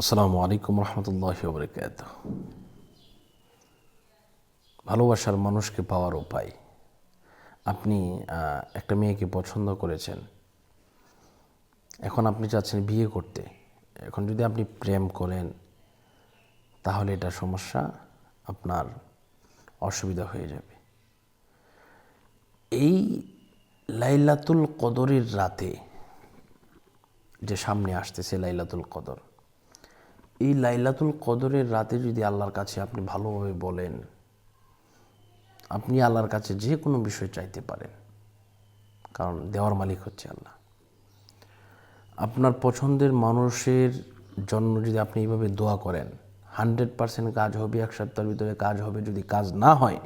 আসসালামু আলাইকুম রহমতুল্লাহ বরকাত ভালোবাসার মানুষকে পাওয়ার উপায়। আপনি একটা মেয়েকে পছন্দ করেছেন। এখন আপনি চাচ্ছেন বিয়ে করতে। এখন যদি আপনি প্রেম করেন, তাহলে এটা সমস্যা আপনার অসুবিধা হয়ে যাবে। এই লাইলাতুল কদরের রাতে যে সামনে আসতেছে লাইলাতুল কদর এই লাইলাতুল কদরের রাতে যদি আল্লাহর কাছে আপনি ভালোভাবে বলেন, আপনি আল্লাহর কাছে যে কোনো বিষয় চাইতে পারেন। কারণ দেওয়ার মালিক হচ্ছে আল্লাহ। আপনার পছন্দের মানুষের জন্য যদি আপনি এইভাবে দোয়া করেন, হান্ড্রেড পার্সেন্ট কাজ হবে, এক সপ্তাহের ভিতরে কাজ হবে, যদি কাজ না হয়,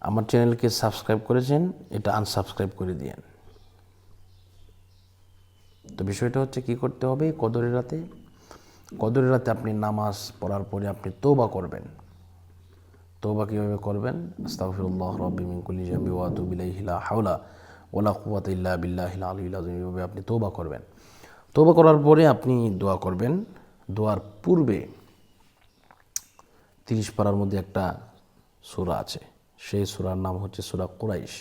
আমার চ্যানেলকে সাবস্ক্রাইব করেছেন, এটা আনসাবস্ক্রাইব করে দিয়েন। তো বিষয়টা হচ্ছে কি করতে হবে, কদরের রাতে কদরের রাতে আপনি নামাজ পড়ার পরে আপনি তোবা করবেন। তোবা কীভাবে করবেন? আস্তাগফিরুল্লাহ রব্বি মিন কুল্লি জামবি ওয়া আতুবু ইলাইহি লা হাওলা ওয়ালা কুওয়াতা ইল্লা আযীম। এইভাবে আপনি তোবা করবেন। তোবা করার পরে আপনি দোয়া করবেন। দোয়ার পূর্বে তিরিশ পাড়ার মধ্যে একটা সূরা আছে। সেই সূরার নাম হচ্ছে সূরা কুরাইশ।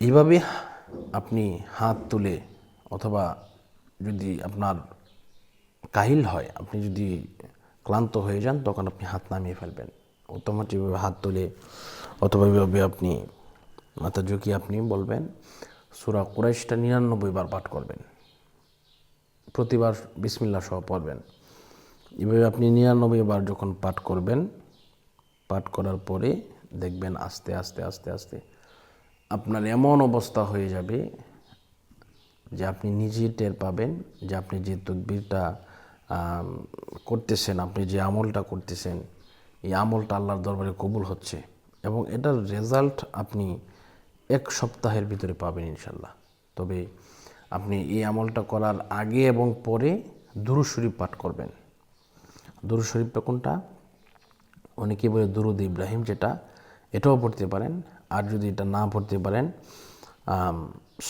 এইভাবে আপনি হাত তুলে অথবা যদি আপনার কাহিল হয়, আপনি যদি ক্লান্ত হয়ে যান, তখন আপনি হাত নামিয়ে ফেলবেন। অটোমেটিকভাবে হাত তুলে অথবা এভাবে আপনি মাথা ঝুঁকিয়ে আপনি বলবেন, সুরা কুরাইশটা নিরানব্বই বার পাঠ করবেন। প্রতিবার বিসমিল্লা সহ পড়বেন। এভাবে আপনি নিরানব্বই বার যখন পাঠ করবেন, পাঠ করার পরে দেখবেন আস্তে আস্তে আস্তে আস্তে আপনার এমন অবস্থা হয়ে যাবে যে আপনি নিজেই টের পাবেন যে আপনি যে তদবিরটা করতেছেন, আপনি যে আমলটা করতেছেন, এই আমলটা আল্লাহর দরবারে কবুল হচ্ছে এবং এটার রেজাল্ট আপনি এক সপ্তাহের ভিতরে পাবেন ইনশাল্লাহ তবে আপনি এই আমলটা করার আগে এবং পরে দুরুদ শরীফ পাঠ করবেন। দুরুদ শরীফটা কোনটা? অনেকে বলে দুরুদ ইব্রাহিম যেটা, এটাও পড়তে পারেন। আর যদি এটা না পড়তে পারেন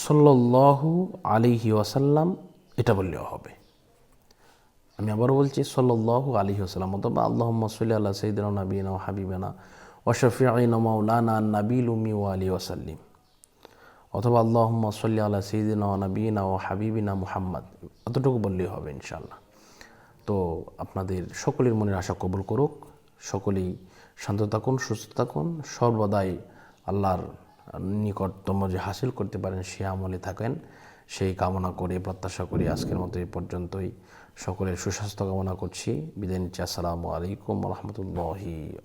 সল্লাহু আলিহি ওয়াসাল্লাম এটা বললেও হবে। আমি আবারও বলছি সল্লাহু আলিহি ওসাল্লাম অথবা আল্লাহ সাল্লি আল্লাহ সঈদিন নবীনা হাবিবানা ওশফিআইন মাউলানা নাবিল উমি ও আলী ওসাল্লিম অথবা আল্লাহ সাল্লি আল্লাহ সঈদিন নবীনা ও হাবিবিনা মুহাম্মদ। অতটুকু বললেই হবে ইনশাল্লাহ তো আপনাদের সকলের মনের আশা কবুল করুক। সকলেই শান্ত থাকুন, সুস্থ থাকুন। সর্বদাই আল্লাহর নিকটতম যে হাসিল করতে পারেন, সে আমলে থাকেন। সেই কামনা করে, প্রত্যাশা করি আজকের মতো এই পর্যন্তই। সকলের সুস্বাস্থ্য কামনা করছি। বিদায় নিচ্ছি। আসসালামু আলাইকুম রহমতুল্লাহি